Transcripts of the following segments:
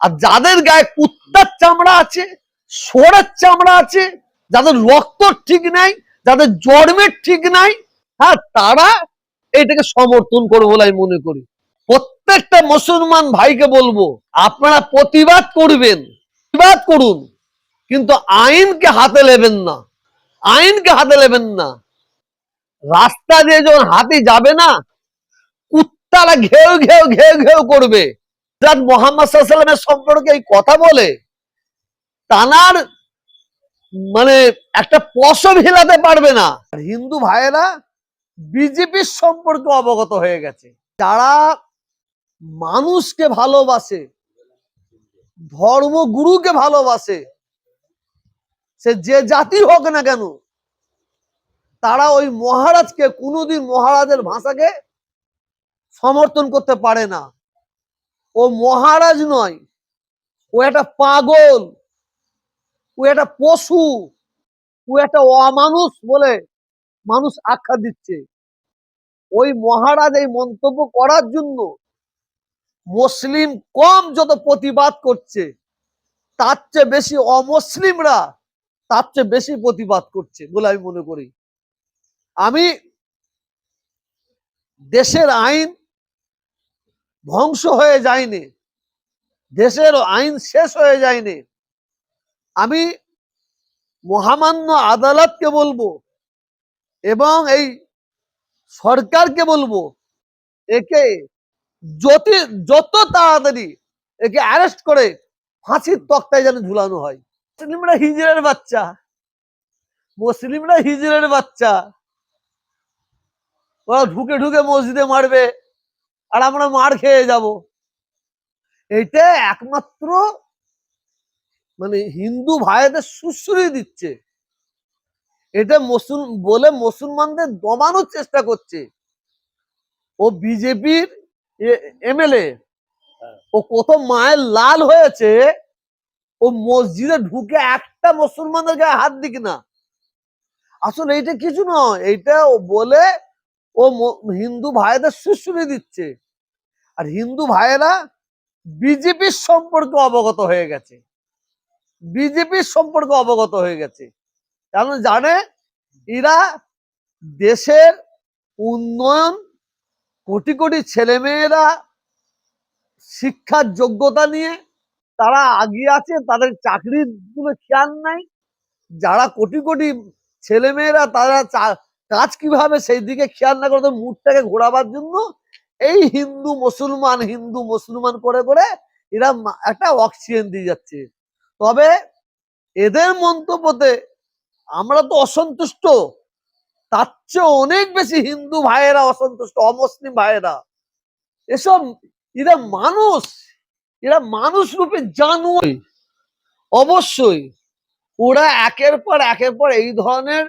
আর যাদের গায়ে কুত্তার চামড়া আছে, সোরের চামড়া আছে, যাদের রক্ত ঠিক নাই, যাদের জন্মের ঠিক নাই হ্যাঁ তারা এটাকে সমর্থন করব বলে আমি মনে করি। প্রত্যেকটা মুসলমান ভাইকে বলব, আপনারা প্রতিবাদ করবেন, প্রতিবাদ করুন, কিন্তু আইনকে হাতে নেবেন না, আইনকে হাতে নেবেন না। রাস্তা দিয়ে যখন হাতি যাবে না, কুত্তারা ঘেউ ঘেউ ঘেউ ঘেউ করবে। হযরত মোহাম্মদ সাল্লামের সম্পর্কে এই কথা বলে, তানার মানে একটা পশম হিলাতে পারবে না। হিন্দু ভাইয়েরা বিজেপির সম্পর্কে অবগত হয়ে গেছে। যারা মানুষকে ভালোবাসে, ধর্মগুরুকে ভালোবাসে, সে যে জাতি হোক না কেন, তারা ওই মহারাজকে কোনোদিন মহারাজের ভাষাকে সমর্থন করতে পারে না। ও মহারাজ নয়, ও একটা পাগল, ও একটা পশু, ও একটা অমানুষ বলে মানুষ আখ্যা দিচ্ছে। ওই মহারাজ এই মন্তব্য করার জন্য মুসলিম কম যত প্রতিবাদ করছে, তার চেয়ে বেশি অমুসলিমরা তার চেয়ে বেশি প্রতিবাদ করছে বলে আমি মনে করি। আমি দেশের আইন ধ্বংস হয়ে যায়নি। দেশের আইন শেষ হয়ে যায়নি। আমি মহামান্য আদালতকে বলব এবং এই সরকারকে বলব, একে যত যত তাড়াতাড়ি একে অ্যারেস্ট করে ফাঁসির তক্তায় যেন ঝুলানো হয়। মুসলিমরা হিজড়ের বাচ্চা। মুসলিমরা হিজড়ের বাচ্চা। ওরা ঢুকে ঢুকে মসজিদে মারবে। আর আমরা মার খেয়ে যাব। এটা একমাত্র মানে হিন্দু ভাইদের সুশ্রী দিচ্ছে। এটা মুসল, বলে মুসলমানদের দমানোর চেষ্টা করছে। ও বিজেপির এমএলএ। ও কত মায়ের লাল হয়েছে, ও মসজিদে ঢুকে একটা মুসলমানদের গায়ে হাত দিক না। আসলে এইটা কিছু নয়, এইটা ও বলে ও হিন্দু ভাইদের সুশ্রী দিচ্ছে। আর হিন্দু ভাইয়েরা বিজেপির সম্পর্কে অবগত হয়ে গেছে। বিজেপির সম্পর্কে অবগত হয়ে গেছে। কারণ জানে? এরা দেশের উন্নয়ন, কোটি কোটি ছেলেমেয়েরা শিক্ষার যোগ্যতা নিয়ে তারা আগিয়ে আছে, তাদের চাকরির কোনো খেয়াল নাই। যারা কোটি কোটি ছেলেমেয়েরা তারা কাজ কীভাবে সেই দিকে খেয়াল না করে মুডটাকে ঘোরাবার জন্য এই হিন্দু মুসলমান হিন্দু মুসলমান করে করে এরা একটা অক্সিজেন দিয়ে যাচ্ছে। তবে এদের মন্তব্যতে আমরা তো অসন্তুষ্ট। তার চেয়ে অনেক বেশি হিন্দু ভাইয়েরা অসন্তুষ্ট, অমুসলিম ভাইয়েরা। এসব এরা মানুষ। এরা মানুষ রূপে জানুয়ারি। অবশ্যই ওরা একের পর একের পর এই ধরনের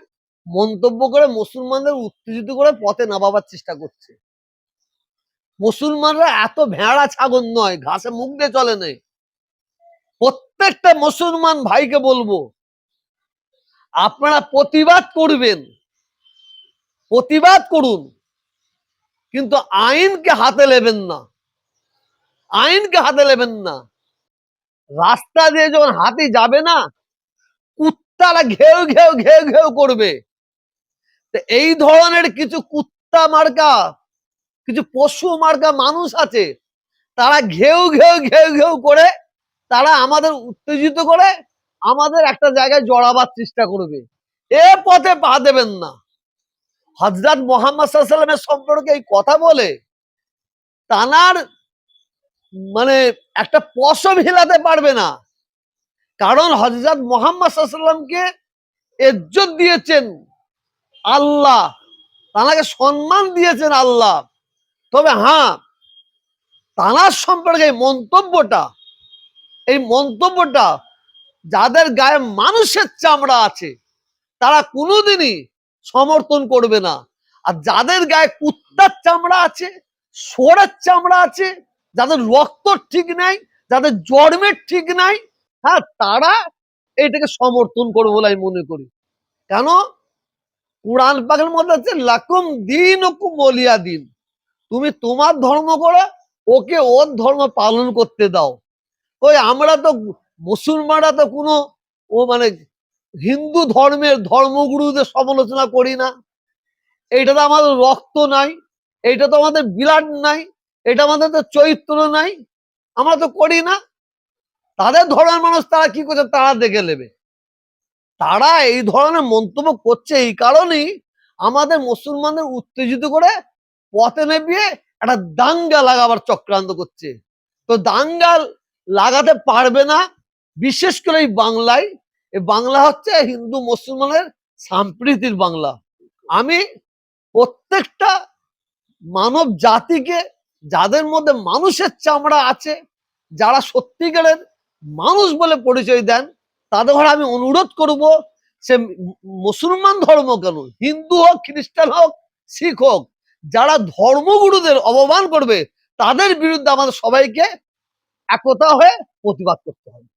মন্তব্য করে মুসলমানদের উত্তেজিত করে পথে নামাবার চেষ্টা করছে। মুসলমানরা এত ভেড়া ছাগল নয়, ঘাসে মুখ দিয়ে চলে নেই। প্রত্যেকটা মুসলমান ভাইকে বলব, আপনারা প্রতিবাদ করবেন, প্রতিবাদ করুন, কিন্তু আইনকে হাতে নেবেন না, আইনকে হাতে নেবেন না। রাস্তা দিয়ে যখন হাতি যাবে না, কুত্তারা ঘেউ ঘেউ ঘেউ ঘেউ করবে। এই ধরনের কিছু কুত্তা মার্কা, কিছু পশু মার্কা মানুষ আছে, তারা ঘেউ ঘেউ ঘেউ ঘেউ করে তারা আমাদের উত্তেজিত করে, আমাদের একটা জায়গায় জড়াবার চেষ্টা করবে। এ পথে পা দেবেন না। হজরত মোহাম্মদ সম্পর্কে এই কথা বলে তানার মানে একটা পশম হিলাতে পারবে না। কারণ হজরত মোহাম্মদ ইজ্জত দিয়েছেন। আল্লাহ। তানাকে সম্মান দিয়েছেন আল্লাহ। তবে হ্যাঁ তানার সম্পর্কে এই মন্তব্যটা এই মন্তব্যটা যাদের গায়ে মানুষের চামড়া আছে, তারা কোনোদিনই সমর্থন করবে না। আর যাদের গায়ে কুত্তার চামড়া আছে সোরের চামড়া আছে, যাদের রক্ত ঠিক নাই, যাদের জন্মের ঠিক নাই হ্যাঁ তারা এটাকে সমর্থন করবে বলে আমি মনে করি। কেন? কোরআন পাকের মধ্যে আছে, লাকুম দিন ওকুম বলিয়া দিন। তুমি তোমার ধর্ম করো, ওকে ওর ধর্ম পালন করতে দাও। ওই আমরা তো মুসলমানরা তো কোনো, ও মানে হিন্দু ধর্মের ধর্মগুরুদের সমালোচনা করি না। এইটা তো আমাদের রক্ত নাই, এইটা তো আমাদের বিরাট নাই এটা আমাদের তো চরিত্র নাই। আমরা তো করি না। তাদের ধর্মের মানুষ তারা কি করছে? তারা দেখে নেবে। তারা এই ধরনের মন্তব্য করছে এই কারণেই আমাদের মুসলমানদের উত্তেজিত করে পথে নেবিয়ে একটা দাঙ্গা লাগাবার চক্রান্ত করছে। তো দাঙ্গা লাগাতে পারবে না, বিশেষ করে এই বাংলায়। এই বাংলা হচ্ছে হিন্দু মুসলমানের সাম্প্রীতির বাংলা। আমি প্রত্যেকটা মানব জাতিকে, যাদের মধ্যে মানুষের চামড়া আছে, যারা সত্যিকারের মানুষ বলে পরিচয় দেন তাদের আমি অনুরোধ করব সে মুসলমান ধর্ম কেন? হিন্দু হোক, খ্রিস্টান হোক, শিখ হোক, যারা ধর্মগুরুদের অবমান করবে, তাদের বিরুদ্ধে আমাদের সবাইকে একতা হয়ে প্রতিবাদ করতে হবে।